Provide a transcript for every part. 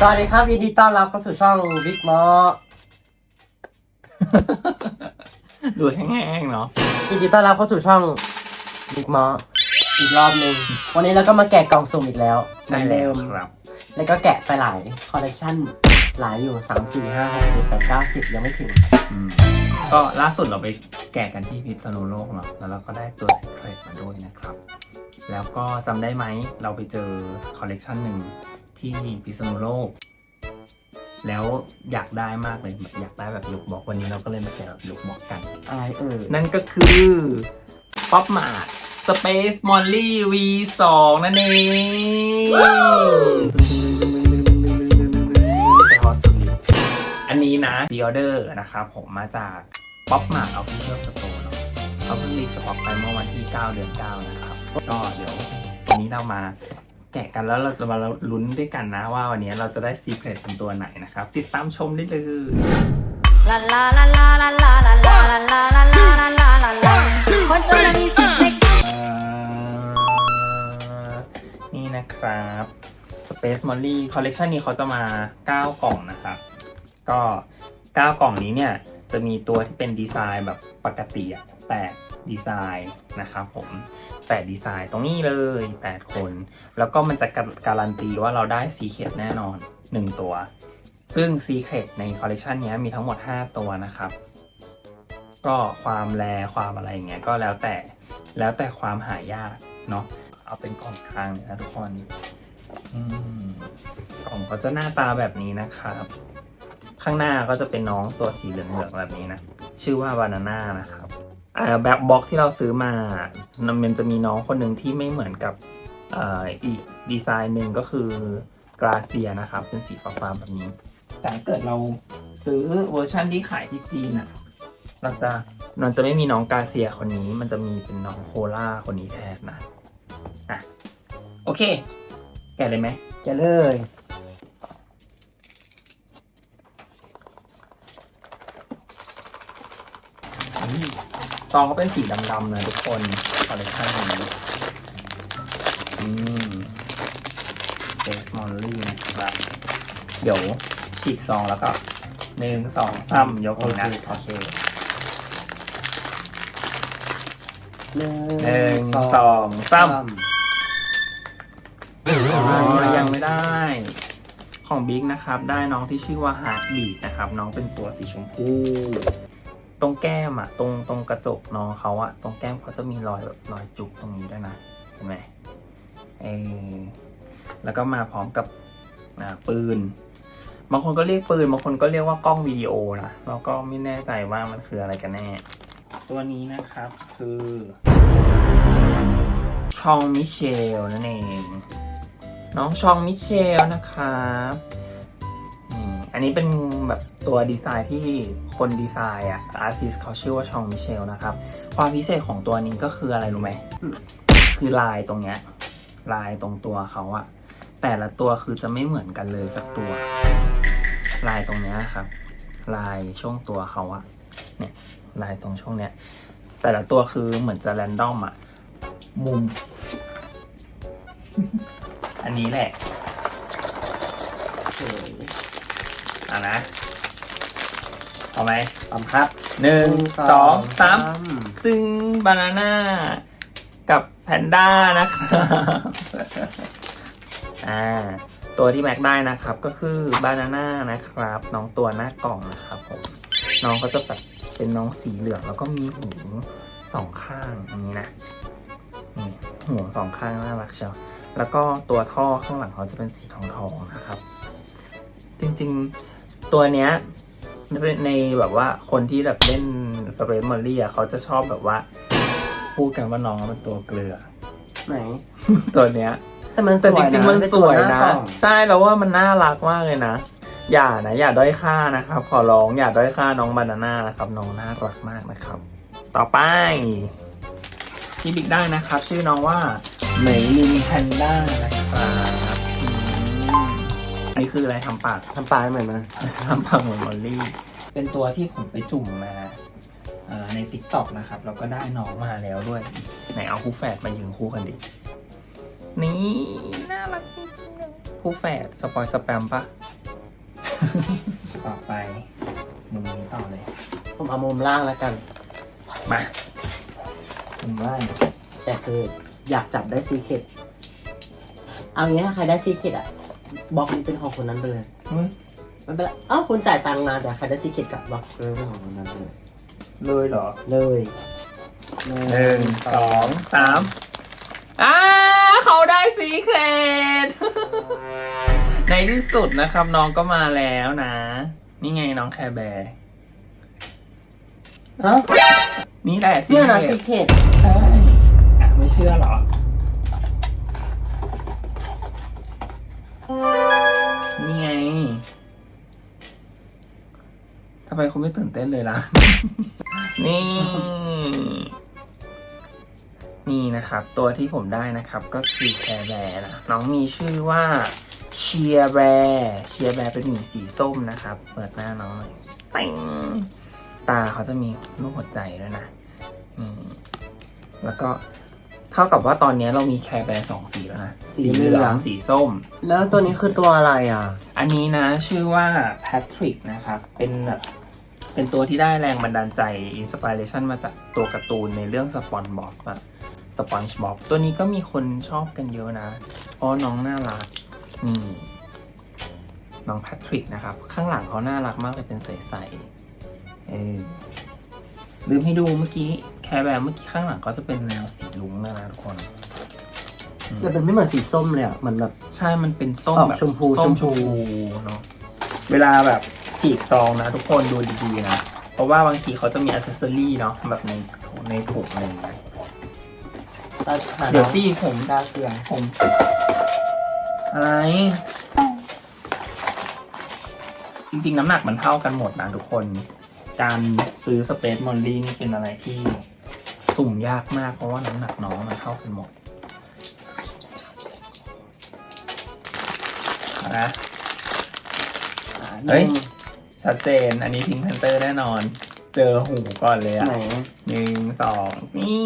สวัสดีครับยินดีต้อนรับเข้าสู่ช่องบิ๊กมอดูแห้งๆเนาะยินดีต้อนรับเข้าสู่ช่องบิ๊กมออีกรอบหนึ่งวันนี้เราก็มาแกะกล่องสุ่มอีกแล้วใช่เหมือนแล้เดิวมครับ แล้วก็แกะไปหลายคอลเลคชันหลายอยู่สามสี่ห้าหกเจ็ดแปดเก้าสิบยังไม่ถึง อืมก็ล่าสุดเราไปแกะกันที่พิษณุโลกเนาะแล้วเราก็ได้ตัวสิเครตมาด้วยนะครับ แล้วก็จำได้ไหมเราไปเจอคอลเลกชันหนึ่ง ที่พิษณุโลก แล้วอยากได้มากเลยแบบอยากได้แบบลุกบอกวันนี้เราก็เลยมาแกะแบบลุกบอกกัน อะไรเอ่ยนั่นก็คือป๊อปมาร์ Space Molly V2 นั่นเองไปฮอตสุดฤทธิ์อันนี้นะดีออเดอร์นะครับผมมาจากป๊อปมาร์ Official Store เนาะเขาเพิ่งรีสต็อกไปเมื่อวันที่ 9 เดือน 9 นะครับ ก็เดี๋ยววันนี้เรามา แกะกันแล้วเราจะมาลุ้นด้วยกันนะว่าวันนี้เราจะได้ซีเครตเป็นตัวไหนนะครับ ติดตามชมได้เลย La la la la la la la la la la la la la la la la. What's gonna be so sexy? นี่นะครับ Space Molly Collection นี้เขาจะมา 9 กล่องนะครับ ก็ 9 กล่องนี้เนี่ย จะมีตัวที่เป็นดีไซน์แบบปกติอะ8ดีไซน์นะครับผม 8ดีไซน์ตรงนี้เลย 8 คน แล้วก็มันจะการันตีว่าเราได้ซีเค t แน่นอน 1 ตัว ซึ่งซีเค t ในคอลเลกชันนี้มีทั้งหมด 5 ตัวนะครับ ก็ความแรความอะไรอย่างเงี้ยก็แล้วแต่แล้วแต่ความหายากเนาะเอาเป็นกล่องกลางนะทุกคนกล่องก็จะหน้าตาแบบนี้นะครับ ข้างหน้าก็จะเป็นน้องตัวสีเหลืองๆแบบนี้นะ ชื่อว่าบานาน่านะครับ แบบบล็อกที่เราซื้อมามันจะมีน้องคนหนึ่งที่ไม่เหมือนกับอ,อีกดีไซน์หนึ่งก็คือกราเซียนะครับ เป็นสีฟ้าๆแบบนี้ แต่เกิดเราซื้อเวอร์ชันที่ขายที่จีนอะเราจะมันจะไม่มีน้องกาเซียคนนี้ มันจะมีเป็นน้องโคล่าคนนี้แทนนะ อะ โอเค แกะเลยไหมแกะเลย ซองก็เป็นสีดำๆนะทุกคนคอลเลคชันนี้อืมเบสมอลลี่นะครับ เดี๋ยวฉีกซองแล้วก็หนึ่งสองสามยกมือนะ โอเคหนึ่หนึ่งสองสามอ๋อยังไม่ได้ ของบิ๊กนะครับ ได้น้องที่ชื่อว่าฮาร์ดบีดนะครับ น้องเป็นตัวสีชมพู ตรงแก้มอะตรงตรงกระจกน้องเขาอะตรงแก้มเขาจะมีรอยแบบรอยจุกตรงนี้ด้วยนะเห็นไหมเออแล้วก็มาพร้อมกับปืน บางคนก็เรียกปืน บางคนก็เรียกว่ากล้องวิดีโอนะแล้วก็ไม่แน่ใจว่ามันคืออะไรกันแน่ ตัวนี้นะครับคือชองมิเชลนั่นเอง น้องชองมิเชลนะครับ อันนี้เป็นแบบตัวดีไซน์ที่คนดีไซน์อะอาร์ติสเขาชื่อว่าชองมิเชลนะครับ ความพิเศษของตัวนี้ก็คืออะไรรู้ไหม คือลายตรงเนี้ย ลายตรงตัวเขาอะแต่ละตัวคือจะไม่เหมือนกันเลยสักตัว ลายตรงเนี้ยครับ ลายช่วงตัวเขาอะเนี่ย ลายตรงช่วงเนี้ย แต่ละตัวคือเหมือนจะแรนดอมอะมุม อันนี้แหละ อเคอะนะเอาไหมพร้อมครับหนึ่งสองสามตึงบานาน่ากับแพนด้านะครับอ่าตัวที่แม็กได้นะครับก็คือบานาน่านะครับ น้องตัวหน้ากล่องนะครับผมน้องก็จะแบบเป็นน้องสีเหลืองแล้วก็มีหูสองข้างอย่างนี้นะนี่หัวสองข้างน่ารักเชียวแล้วก็ตัวท่อข้างหลังเขาจะเป็นสีทองทองๆนะครับ จริงๆ ตัวเนี้ยในแบบว่าคนที่แบบเล่นสเปรย์มอลลี่อะเขาจะชอบแบบว่า พูดกันว่าน้องเป็นตัวเกลือ ไหน ตัวเนี้ย แต่มันแต่จริงๆมันสวยเป็ตัหานะกล่องใช่แล้วว่ามันน่ารักมากเลยนะ อย่านะ อย่าด้อยค่านะครับ ขอร้องอย่าด้อยค่าน้องบานาน่านะครับ น้องน่ารักมากนะครับ ต่อไปที่บิ๊กได้นะครับ ชื่อน้องว่าเหมยลินแพนด้านะครับอืมอั นนี้คืออะไรทำปากทำปลายเหมือนมันทำปากเหมือนมอลลี่ เป็นตัวที่ผมไปจุ่มมาอ่าในติ๊กต็อกนะครับแล้วก็ได้น้องมาแล้วด้วย ไหนเอาคู่แฝดมายืนคู่กันดิ นี่น่ารักจริงๆเลยคู่แฝดสปอยสแปมปะ ต่อไปมุมนี้ต่อเลย ผมเอามุมล่างแล้วกัน มามุมล่างแต่คืออยากจับได้ซีเคดเอางี้ถ้าใครได้ซีเคดอะ บล็อกนี้เป็นของคนนั้นไปเลยเฮ้ยไม่เป็นไรเอ้าคุณจ่ายตังค์มาแต่ใครได้ซีเคดกับบล็อกเป็นของคนนั้นไปเลยเลยเหรอเลยหนึ่งสองสามอ่าเขาได้สีเครด ในที่สุดนะครับน้องก็มาแล้วนะ นี่ไงน้องแคร์แบร์เอ้านี่แหละสีเนี่ยเครนะดซีเคดใช่อะไม่เชื่อเหรอ ทำไมคุณไม่ตื่นเต้นเลยล่ะ นี่ นี่นะครับ ตัวที่ผมได้นะครับ ก็คือแคร์แบร์นะน้องมีชื่อว่าเชียร์แบร์เชียร์แบร์เป็นหมีสีส้มนะครับ เปิดหน้าน้องหน่อยเป่งตาเขาจะมีรูปหัวใจด้วยนะนี่แล้วก็เท่ากับว่าตอนนี้เรามีแคร์แบร์สองสีแล้วนะสีเหลืองสีส้ม แล้วตัวนี้คือตัวอะไรอะ อันนี้นะชื่อว่าแพทริกนะครับ เป็นแบบเป็นตัวที่ได้แรงบันดาลใจอินสปิเรชันมาจากตัวการ์ตูนในเรื่องสปอนบ็อบอะสปอนช์บ็อบตัวนี้ก็มีคนชอบกันเยอะนะเพราะน้องน่ารักนี่น้องแพทริกนะครับ ข้างหลังเขาน่ารักมากเลยเป็นใสๆเออลืมให้ดูเมื่อกี้ แคร์แบร์เมื่อกี้ข้างหลังก็จะเป็นแนวสีลุ้งนะนะทุกคนอืมจะเป็นไม่เหมือนสีส้มเลยอะเหมือนแบบ ใช่มันเป็นส้มออกแบบชมพูส้มชชมมพู พูเนาะเวลาแบบฉีกซองนะ ทุกคนดูดีๆนะ เพราะว่าบางทีเขาจะมีอ c เซสซอรี่เนาะแบบในในถุงอะไรอย่างเงี้ยตาหาเดี๋ยวน้องสิผมตาเกลืองผม อะไร จริงๆ น้ำหนักมันเท่ากันหมดนะทุกคน การซื้อสเปซมอลลี่นี่เป็นอะไรที่ สุ่มยากมากเพราะว่าน้ำหนักน้องมันเท่ากันหมดเอานะอ่าเฮ้ย ชัดเจน อันนี้พิงค์แพนเตอร์แน่นอน เจอหูก่อนเลยอะไหนหนึ่งสองนี่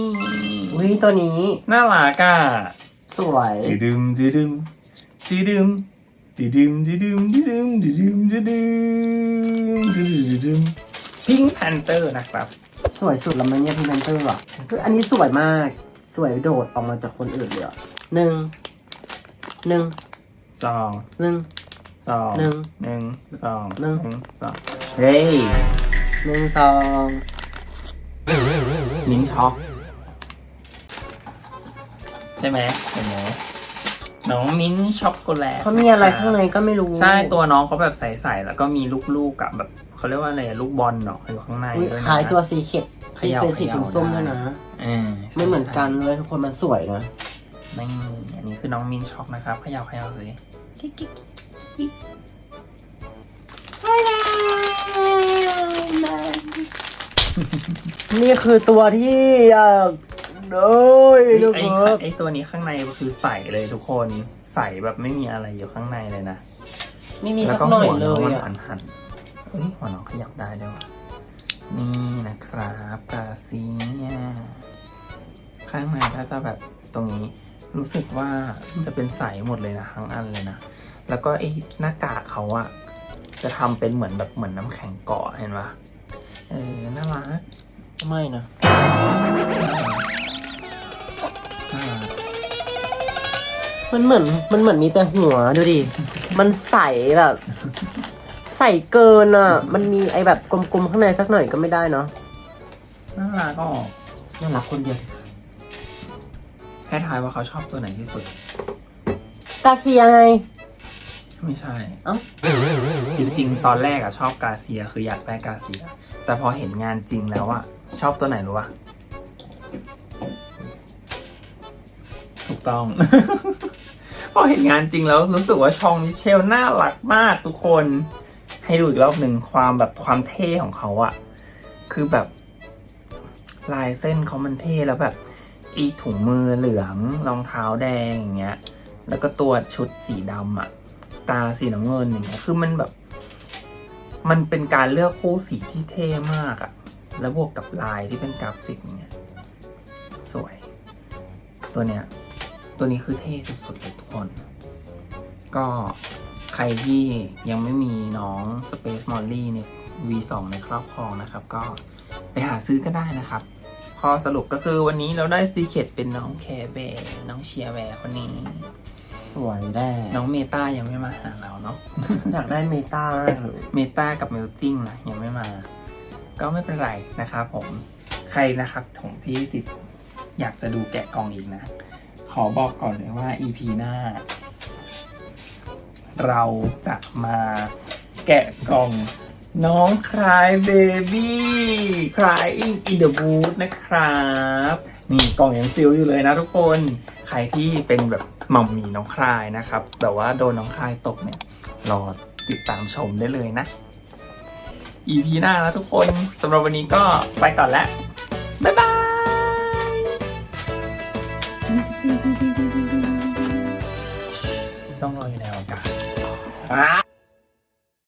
อุ้ยตัวนี้ น่ารักอะ สวยจีดึมจีดึมจีดึมจีดึมจีดึมจีดึมจีดึมจีดึมจีดึมจีดึมพิงค์แพนเตอร์นะครับ สวยสุดแล้วมันเนี่ยพิมพ์เตอร์อะซึ่งอันนี้สวยมาก สวยโดดออกมาจากคนอื่นเลยอะหนึ่งหนึ่งสองหนึ่งสองหนึ่งหนึ่งสองหนึ่งสองเฮ้ยหนึ่งสองมิ้นท์ช็อกใช่ไหมเห็นไหมน้องมิ้นท์ช็อกโกแลตเขามีอะไรข้างในก็ไม่รู้ ใช่ตัวน้องเขาแบบใสๆแล้วก็มีลูกๆกับแบบ เขาเรียกว่าอะไรอะลูกบอลเนาะอยู่ข้างในอุ๊ยด้วยนะคล้ายตัวซีเคดเขที่ย่าเป็นสีเขย่าส้มๆได้ด้วยนะอ่าไม่เหมือนกันเลยทุกคนมันสวยนะนี่อันนี้คือน้องมินช็อกนะครับเขย่าเขย่าสิกิ๊กกิ๊กกิ๊กนี่คือตัวที่อยากโอ้ยทุกไอ้คไอ้นไอ้ตัวนี้ข้างในคือใสเลยทุกคนใสแบบไม่มีอะไรอยู่ข้างในเลยนะ ไม่มีแล้สัวกก็หน่อยหัวเลน้องยมันอะหันหันๆ เอ้ยหัวน้องขยับได้ด้วยว่ะนี่นะครับกาเซียข้างในถ้าจะแบบตรงนี้รู้สึกว่าจะเป็นใสหมดเลยนะทั้งอันเลยนะ แล้วก็ไอ้หน้ากากเขาอะจะทำเป็นเหมือนแบบเหมือนน้ำแข็งเกาะเห็นปะเออน่ารักไม่นะน่ารักมันเหมือนมันเหมือนมีแต่หัวดูดิ มันใสแบบ ใสเกินอะ มันมีไอแบบกลมๆข้างในสักหน่อยก็ไม่ได้เนาะน่ารักอะน่ารักคนเดียวให้ทายว่าเขาชอบตัวไหนที่สุด กาเซียไง ไม่ใช่ เอ้า จริงๆ ตอนแรกอะชอบกาเซียคืออยากได้กาเซีย แต่พอเห็นงานจริงแล้วอะชอบตัวไหนรู้ปะถูกต้อง พอเห็นงานจริงแล้วรู้สึกว่าชองมิเชลน่ารักมากทุกคน ให้ดูอีกรอบหนึ่งความแบบความเท่ของเขาอะคือแบบ ลายเส้นเขามันเท่แล้วแบบ อีถุงมือเหลืองรองเท้าแดงอย่างเงี้ย แล้วก็ตัวชุดสีดำอะตาสีน้ำเงินอย่างเงี้ยคือมันแบบ มันเป็นการเลือกคู่สีที่เท่มากอะแล้วบวกกับลายที่เป็นกราฟิกเงี้ยสวย ตัวเนี้ย ตัวนี้คือเท่สุดๆเลยทุกคน ก็ ใครที่ยังไม่มีน้อง Space Molly ใน V2 ในครอบครองนะครับ ก็ไปหาซื้อก็ได้นะครับข้อสรุปก็คือวันนี้เราได้ซีเค t เป็นน้องแคร์แบร์น้องเชียร์แวร์คนนี้ สวยแน่น้องเมตายังไม่มาหาเราเนาะ อยากได้เมตามากเลยเมตากับเมลติ้งนะยังไม่มา ก็ไม่เป็นไรนะครับผมใครนะครับผมที่ติดอยากจะดูแกะกล่องอีกนะ ขอบอกก่อนเลยว่า EP หน้า เราจะมาแกะกล่องน้องคลายเบบี้คลายอิงอินเดอะบูธนะครับ นี่กล่องยังซิลอยู่เลยนะทุกคน ใครที่เป็นแบบหม่อมมีน้องคลายนะครับ แบบว่าโดนน้องคลายตกเนี่ย รอติดตามชมได้เลยนะ EP หน้านะทุกคนสำหรับวันนี้ก็ไปก่อนแล้ว บ๊ายบาย ต้